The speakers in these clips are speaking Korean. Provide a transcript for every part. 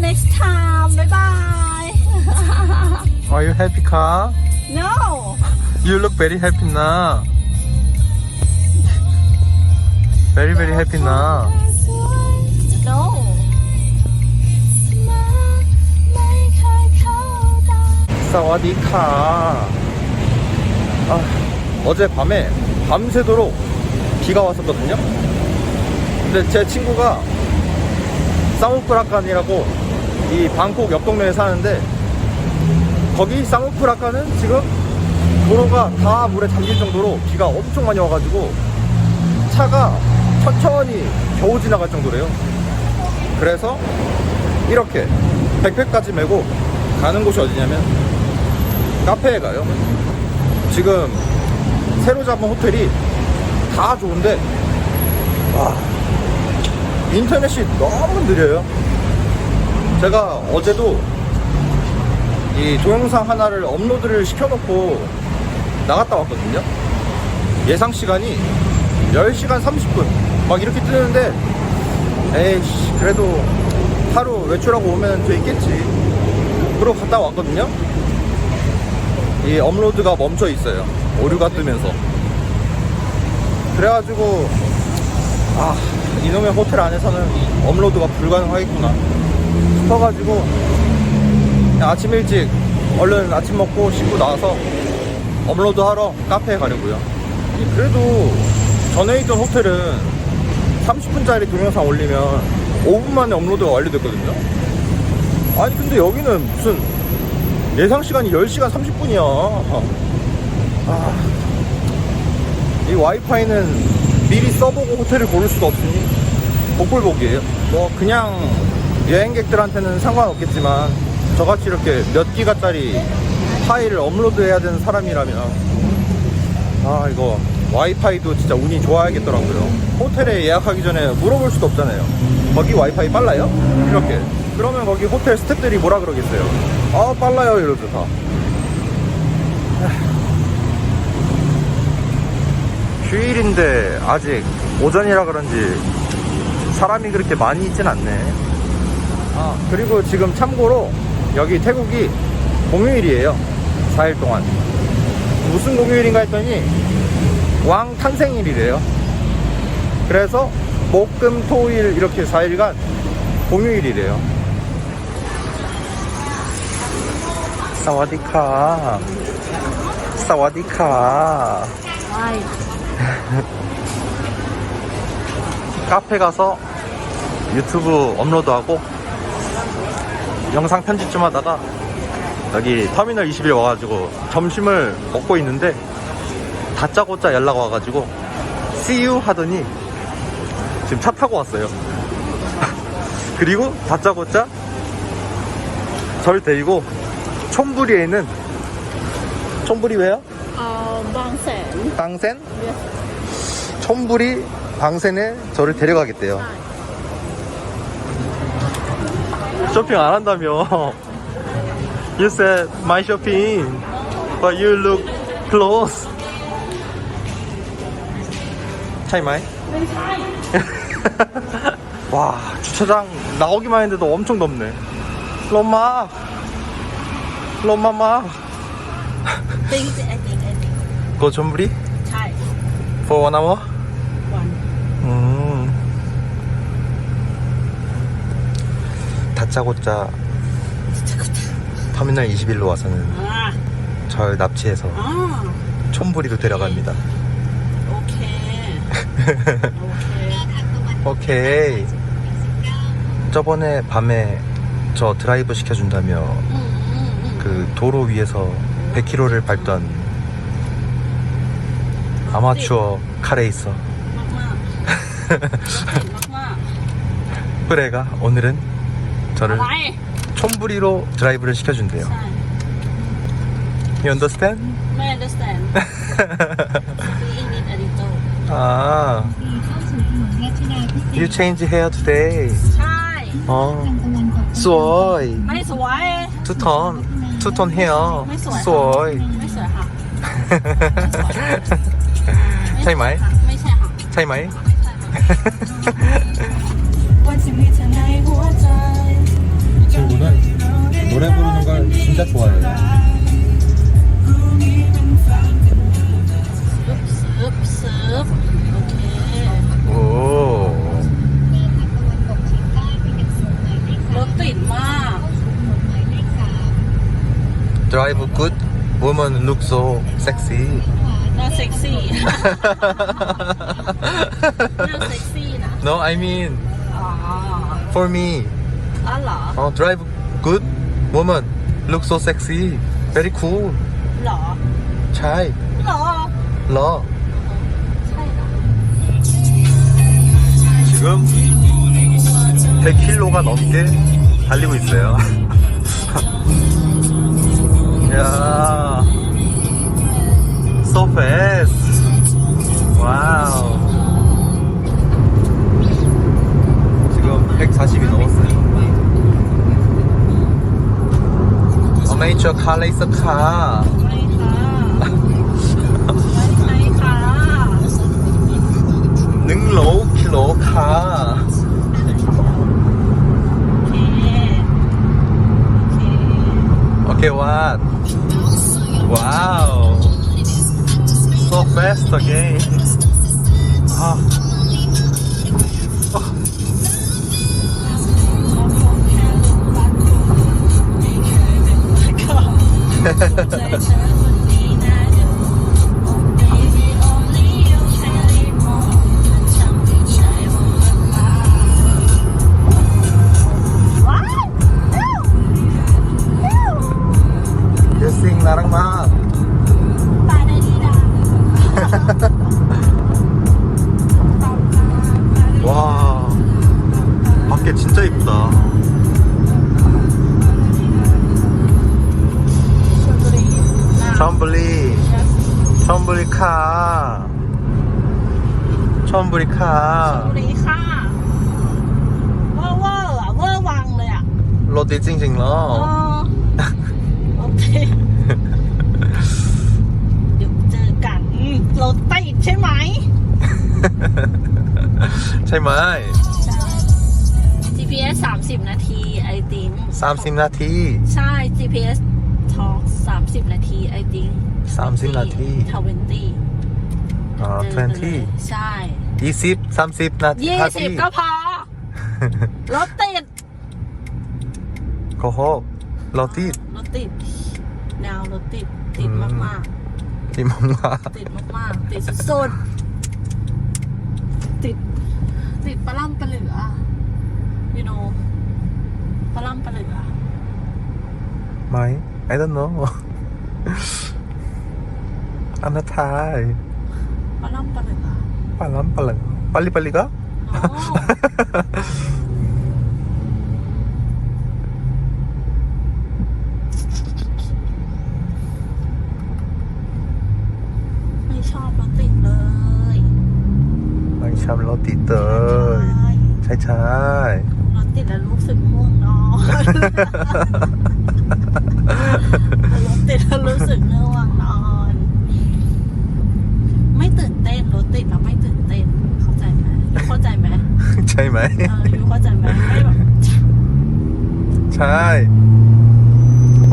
next time. Bye bye. Are you happy, car? No. You look very happy now. Very very happy now. No. 사와디카. 아, 어젯밤에 밤새도록 비가 왔었거든요. 근데 제 친구가 사우프라칸이라고 이 방콕 옆 동네에 사는데 거기 사무프라칸은 지금 도로가 다 물에 잠길 정도로 비가 엄청 많이 와가지고 차가 천천히 겨우 지나갈 정도래요. 그래서 이렇게 백팩까지 메고 가는 곳이 어디냐면 카페에 가요. 지금 새로 잡은 호텔이 다 좋은데 와 인터넷이 너무 느려요. 제가 어제도 이 동영상 하나를 업로드를 시켜놓고 나갔다 왔거든요. 예상 시간이 10시간 30분 막 이렇게 뜨는데 에이씨 그래도 하루 외출하고 오면 돼 있겠지. 그러고 갔다 왔거든요. 이 업로드가 멈춰 있어요. 오류가 뜨면서. 그래가지고 아 이놈의 호텔 안에서는 업로드가 불가능하겠구나 싶어가지고 그냥 아침 일찍 얼른 아침 먹고 씻고 나와서 업로드 하러 카페에 가려고요. 그래도 전에 있던 호텔은 30분짜리 동영상 올리면 5분 만에 업로드가 완료됐거든요. 아니 근데 여기는 무슨 예상 시간이 10시간 30분이야. 아, 이 와이파이는 미리 써보고 호텔을 고를 수가 없으니 복불복이에요. 뭐 그냥 여행객들한테는 상관없겠지만 저같이 이렇게 몇 기가짜리 파일을 업로드해야 되는 사람이라면 아 이거 와이파이도 진짜 운이 좋아야겠더라고요. 호텔에 예약하기 전에 물어볼 수도 없잖아요. 거기 와이파이 빨라요? 이렇게. 그러면 거기 호텔 스태프들이 뭐라 그러겠어요? 아 빨라요 이러죠 다. 휴일인데 아직 오전이라 그런지 사람이 그렇게 많이 있진 않네. 아, 그리고 지금 참고로 여기 태국이 공휴일이에요. 4일 동안. 무슨 공휴일인가 했더니 왕 탄생일이래요. 그래서 목, 금, 토, 일 이렇게 4일간 공휴일이래요. 사와디카. 사와디카. 카페 가서 유튜브 업로드하고 영상 편집 좀 하다가 여기 터미널 21 와가지고 점심을 먹고 있는데 다짜고짜 연락 와가지고 See you 하더니 지금 차 타고 왔어요. 그리고 다짜고짜 절 데리고 촌부리에 있는 촌부리 왜요? Uh, Bangsen. 방센? 촌부리 방센에 저를 데려가겠대요. 쇼핑 안 한다며. You said my shopping, but you look close. 차이마이? 와, 주차장 나오기만 했는데도 엄청 덥네. 롬마! 롬마마! Think, I think, I think. 그 촌부리? Thai. For one hour? One. 음. 다짜고짜 터미널 21로 와서는 Ah. 절 납치해서 Ah. 촌부리로 데려갑니다. Okay. okay. 오케이. 저번에 밤에 저 드라이브 시켜준다며. 그 도로 위에서 100km를 밟던 아마추어 카레이서. 프레가 오늘은 저를 촌부리로 드라이브를 시켜준대요. You understand? I understand. 아. You change hair today. 어. 소이. 아니 소이. 투톤. 투톤 헤어. 소이. 차이 마이? 차이 마이? that way. Drive good, woman Look so sexy. Not sexy. Not sexy. No, I mean, ah. for me. Oh, drive good, woman. look so sexy very cool เหรอ ใช่ เหรอ 러 ใช่เหรอ 지금 100km가 넘게 달리고 있어요. 야, so fast. 와우. 지금 140이 넘었어요. ไม่เจอค่ะเลยสักค่ะไม่ค่ะไม่ค่ะหนึ่งโลกิโลค่ะโอเคโอเคว่าว้าว so fast again อ่า 와. 밖에 진짜 이쁘다. ชมบุรีชมบุรีค่ะชมบุรีค่ะชมบุรีค่ะเวอร์เวอร์อะเวอร์วังเลยอะรถดีจริงๆเหรอโอเคเดี๋ยวเจอกันรถติดใช่ไหม ใช่ไหม GPS 30 นาทีไอติง30 นาที ใช่ GPS ามสิบนาที I think สามสิบนาที Twenty อกั Twenty ใช่ยี่สิบสามสิบนาทียี่สิบก็พอ รถติด โคโฮเราติด รถติดแนวรถติด ติดอืม มากติดมังาๆ ติดมากๆ ติดสุดติด ติดปลาล่ำปลาเหลือ you know ปลาล่ำปลาเหลือ ไหม I don't know Ano Thai? Palampalaga. Palampalaga. Palipaliga? Oo. May shop lo tit เลยไม่ชอบรถติดเตยใช่ใช่รถติดแล้วรู้สึกง่วงนอนรถติดแล้ว ตื่นเต้นรถติดแล้วไม่ตื่นเต้น เข้าใจไหมเข้าใจไหม 차이 마이. เออยูเข้าใจไหมไม่แบบ 차이.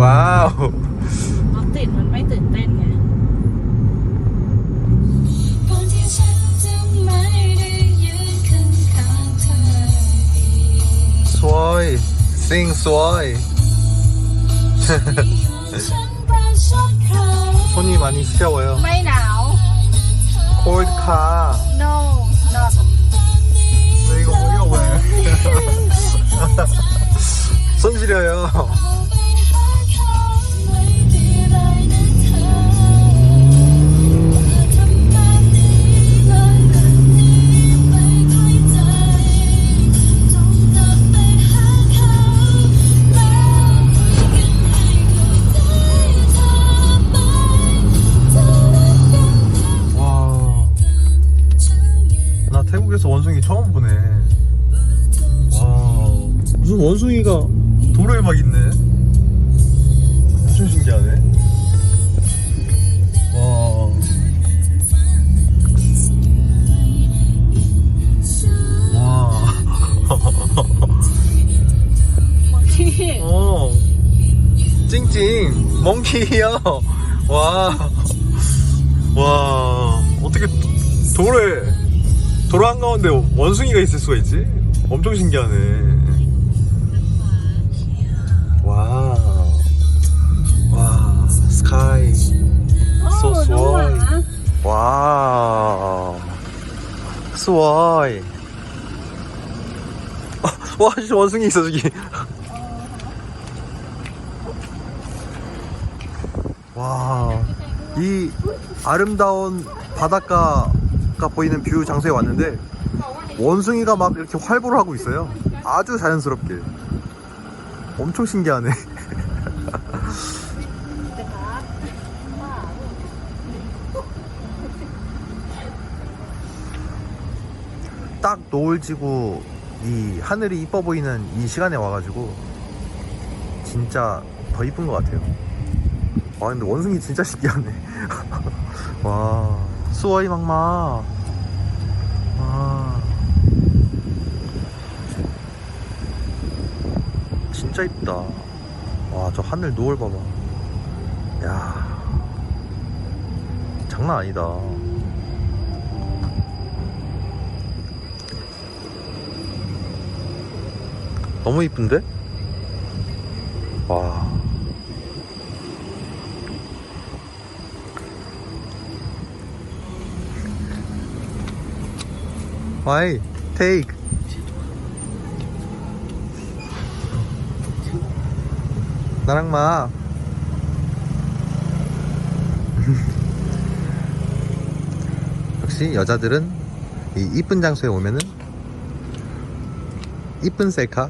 와우. รถติดมันไม่ตื่นเต้นไง บางทีฉันจะไม่ได้ยืนข้างๆเธออีก 스워이. 싱 스워이. ฉันไปชั่วคราว 손이 많이 시려워요. ไม่หนาว ว 콜드 카. no not 왜 이거 이거 왜? 손 시려요. 키요? 와. 와. 어떻게 돌에, 도로 한가운데 원숭이가 있을 수가 있지? 엄청 신기하네. 와. 와. 스카이. 소스 와. 스와이. 와, 진짜 원숭이 있어, 저기. 와, 이 아름다운 바닷가가 보이는 뷰 장소에 왔는데, 원숭이가 막 이렇게 활보를 하고 있어요. 아주 자연스럽게. 엄청 신기하네. 딱 노을 지고 이 하늘이 이뻐 보이는 이 시간에 와가지고 진짜 더 이쁜 것 같아요. 와 근데 원숭이 진짜 신기하네. 와 수어이 막마. 와 진짜 이쁘다. 와 저 하늘 노을 봐봐. 야 장난 아니다. 너무 이쁜데? 와이, 테이크. 나랑 마. 역시 여자들은 이 이쁜 장소에 오면은 이쁜 셀카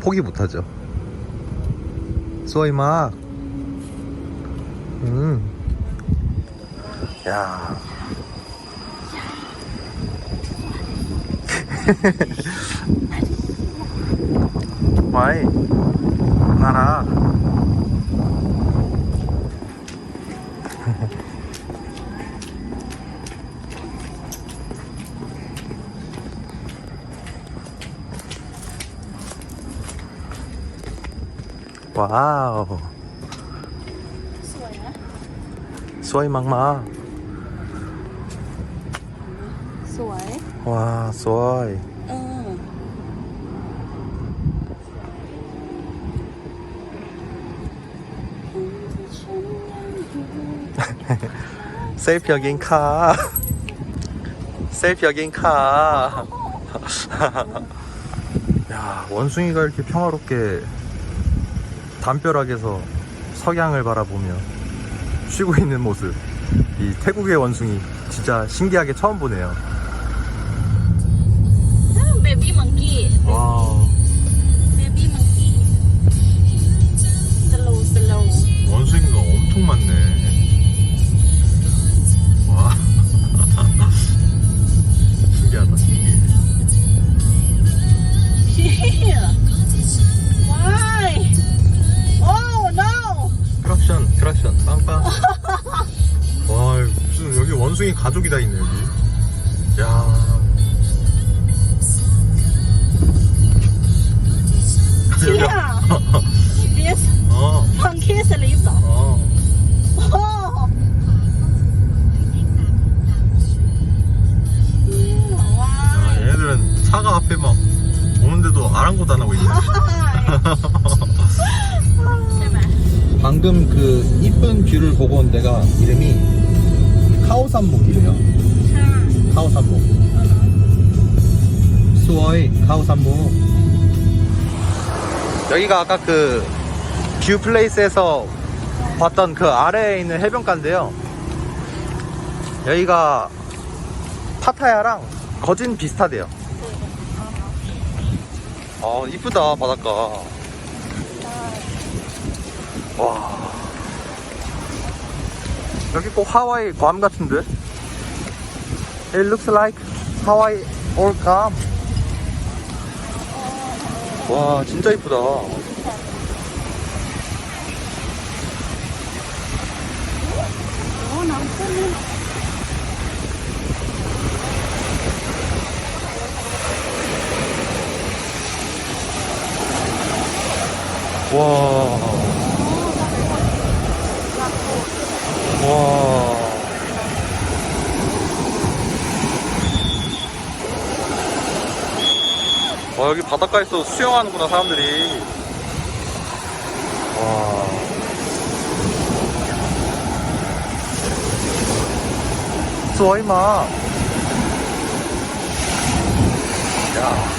포기 못하죠. 소이 막. 음. 야. ไว้น่ารักว้าว สวยนะ สวยมากๆ 와, 쏘아이. 어. 셀프 여긴 카. 셀프 여긴 카. 야, 원숭이가 이렇게 평화롭게 담벼락에서 석양을 바라보며 쉬고 있는 모습. 이 태국의 원숭이 진짜 신기하게 처음 보네요. 했는데도 아랑곳 안 하고 있네. 방금 그 이쁜 뷰를 보고 온 데가 이름이 카오산목이래요. 카오산목. 수어의 카오산목. 여기가 아까 그 뷰 플레이스에서 봤던 그 아래에 있는 해변가인데요. 여기가 파타야랑 거진 비슷하대요. 아 이쁘다 바닷가. 와. 여기 꼭 하와이 괌 같은데? It looks like Hawaii or Guam. 와, 진짜 이쁘다. 와. 와. 와, 여기 바닷가에서 수영하는구나, 사람들이. 와. 수어이마. 야. 야.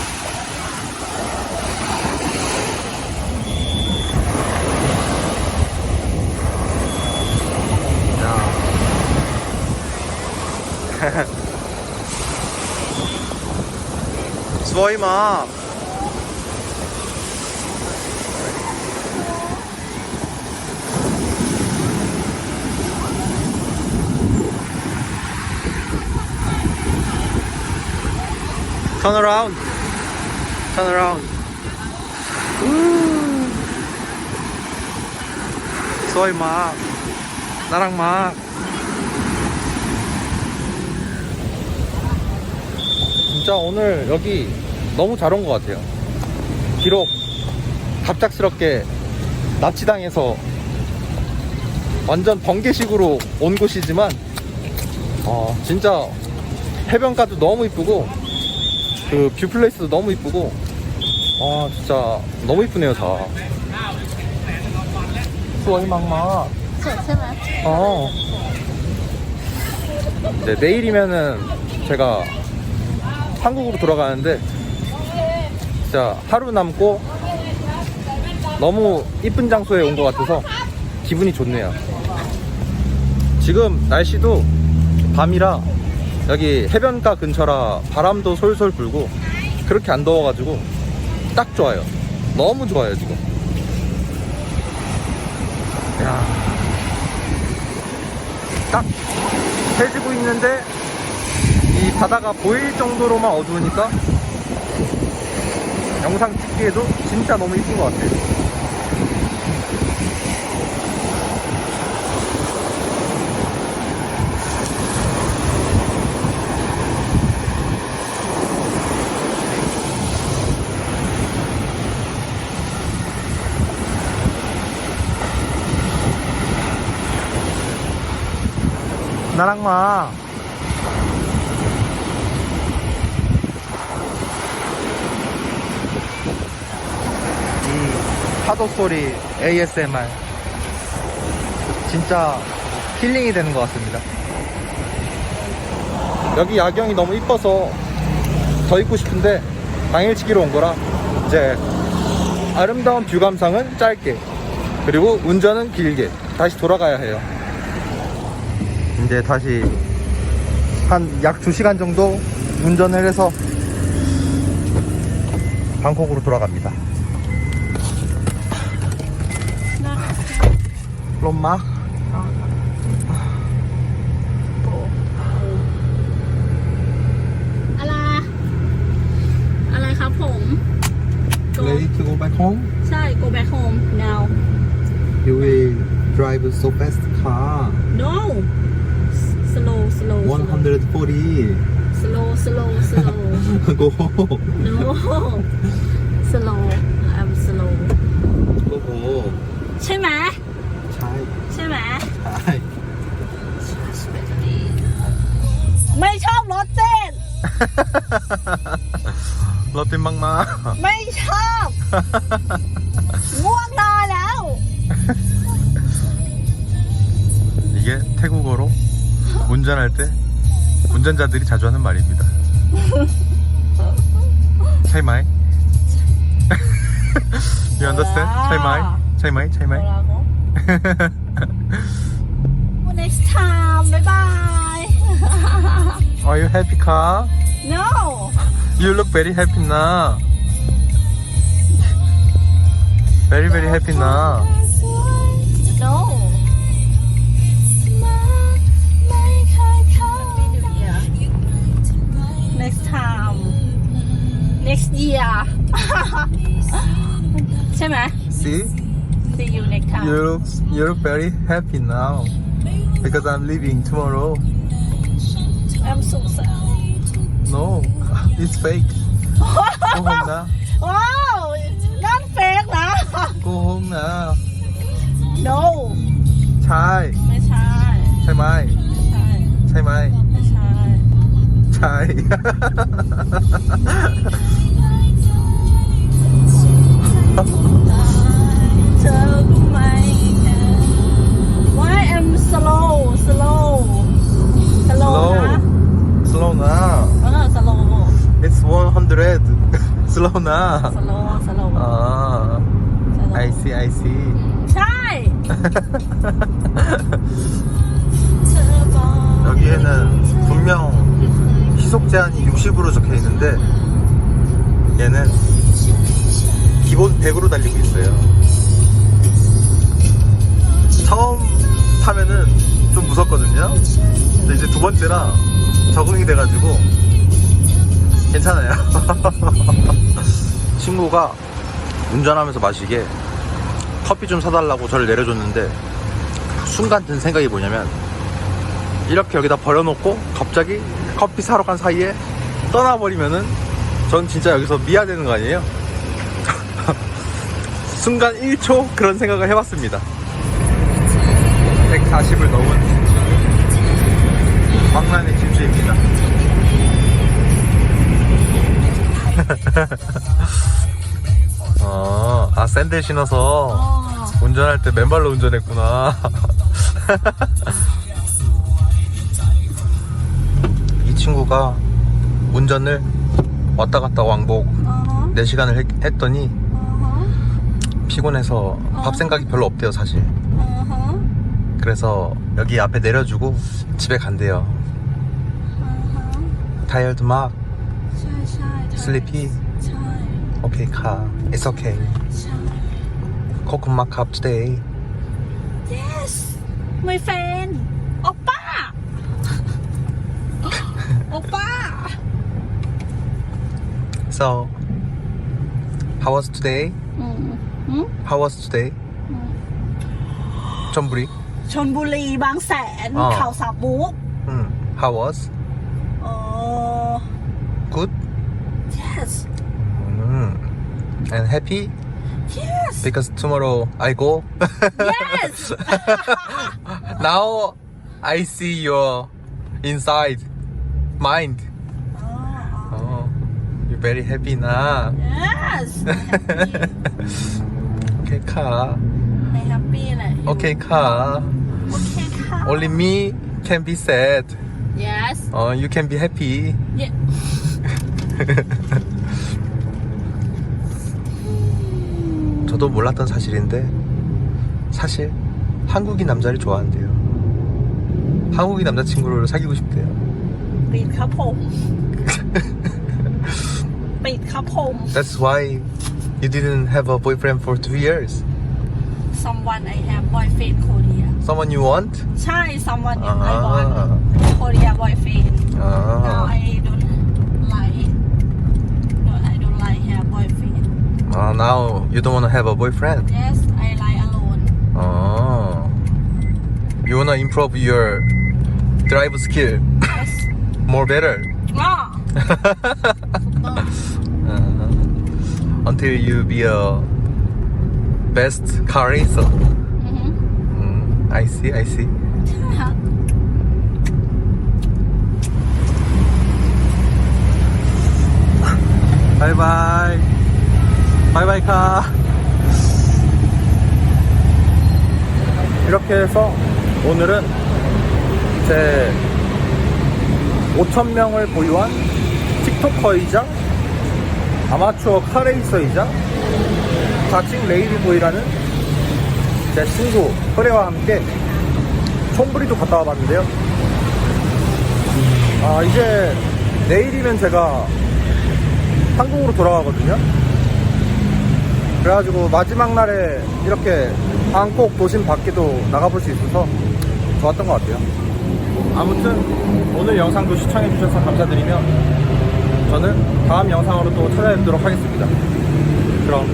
수고이 마. Turn around. Turn around. 소이 막 나랑 막 진짜 오늘 여기 너무 잘 온 것 같아요. 비록 갑작스럽게 납치당해서 완전 번개식으로 온 곳이지만 어, 진짜 해변가도 너무 이쁘고 그 뷰플레이스도 너무 이쁘고 아 진짜 너무 이쁘네요 다. 수월이 막막 어. 이제 내일이면은 제가 한국으로 돌아가는데 진짜 하루 남고 너무 이쁜 장소에 온 것 같아서 기분이 좋네요. 지금 날씨도 밤이라 여기 해변가 근처라 바람도 솔솔 불고 그렇게 안 더워가지고 딱 좋아요. 너무 좋아요 지금. 야, 딱 해지고 있는데 이 바다가 보일 정도로만 어두우니까 영상 찍기에도 진짜 너무 이쁜 것 같아요. 나랑 마. 이 파도 소리 ASMR 진짜 힐링이 되는 것 같습니다. 여기 야경이 너무 이뻐서 더 있고 싶은데 당일치기로 온 거라 이제 아름다운 뷰 감상은 짧게 그리고 운전은 길게 다시 돌아가야 해요. 이제 다시 한 약 2시간 정도 운전을 해서 방콕으로 돌아갑니다. 롬 마? อะไร อะไรครับผม Go Ready to go back home? ใช่ go back home now You will drive so fast car. no slow slow 140. slow slow slow go. no รถเป็นมังมา ไม่ชอบง่วงนอนแล้ว 이게 태국어로 운전할 때 운전자들이 자주 하는 말입니다. 차이마이? you understand? 차이마이? 차이마이? 차이마이? next time bye bye Are you happy car? no You look very happy now. Very very happy now. no ไม่เคยเข้า yeah next time next year ใช่ไหม See? see you next time You look you look very happy now. Because I'm leaving tomorrow. I'm so sad No, it's fake โกหกนะว้าวนั่นเฟกนะ โกหกนะ no ใช่ ไม่ใช่ ใช่ไหมไม่ใช่ ใช่ไหมไม่ใช่ ใช่ เธอรู้ไหม why I'm slow slow slow slow นะ slow นะ It's 100. slow na. Slow, slow. Ah. Slow. I see, I see. Try. 여기에는 분명 시속 제한이 60으로 적혀 있는데 얘는 기본 100으로 달리고 있어요. 처음 타면은 좀 무섭거든요. 근데 이제 두 번째라 적응이 돼가지고 괜찮아요. 친구가 운전하면서 마시게 커피 좀 사달라고 저를 내려줬는데 순간 든 생각이 뭐냐면 이렇게 여기다 버려놓고 갑자기 커피 사러 간 사이에 떠나버리면은 전 진짜 여기서 미아되는 거 아니에요? 순간 1초 그런 생각을 해봤습니다. 140을 넘은 광란의 김수입니다. 아, 아 샌들 신어서 어. 운전할 때 맨발로 운전했구나. 이 친구가 운전을 왔다 갔다 왕복 어허. 4시간을 했, 했더니 어허. 피곤해서 밥 생각이 별로 없대요, 사실. 어허. 그래서 여기 앞에 내려주고 집에 간대요. 어허. 타이어드 막, 슬리피. Okay, car. It's okay. Kokumma cup today. Yes, my friend. Oppa. Oppa. So, how was today? Mm. Hmm? How was today? Mm. Chonburi. ชนบุรีบางแสนอ๋อ เขาสาบุก ah. Mm. How was? เออ Good. yes and happy? yes Because tomorrow I go. yes now I see your inside mind. อ๋ออ๋อ Oh, you're very happy now. yes Okay, 카. ไม่แฮปปี้แหละ Okay, 카. โอเคค่ะ Only me can be sad. yes Oh, you can be happy. yeah. 저도 몰랐던 사실인데 사실 한국인 남자를 좋아한대요. 한국인 남자친구를 사귀고 싶대요. ปิดครับผม ปิดครับผม That's why you didn't have a boyfriend for two years. someone I have boyfriend Korea Someone you want? ใช่ someone you I Ah. want Korea boyfriend no Ah, I Oh, now you don't want to have a boyfriend. Yes, I lie alone. Oh. You want to improve your drive skill Yes. more better Yeah. uh, uh-huh. until you be a best car racer. Mhm. Mm, I see, I see. Bye bye. 바이바이. 카. 이렇게 해서 오늘은 제 5천명을 보유한 틱토커이자 아마추어 카레이서이자 자칭 레이디보이라는 제 친구 허레와 함께 촌부리도 갔다 와봤는데요. 아 이제 내일이면 제가 한국으로 돌아가거든요. 그래가지고 마지막 날에 이렇게 방콕 도심 밖에도 나가볼 수 있어서 좋았던 것 같아요. 아무튼 오늘 영상도 시청해주셔서 감사드리며 저는 다음 영상으로 또 찾아뵙도록 하겠습니다. 그럼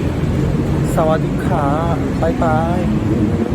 사와디카 바이바이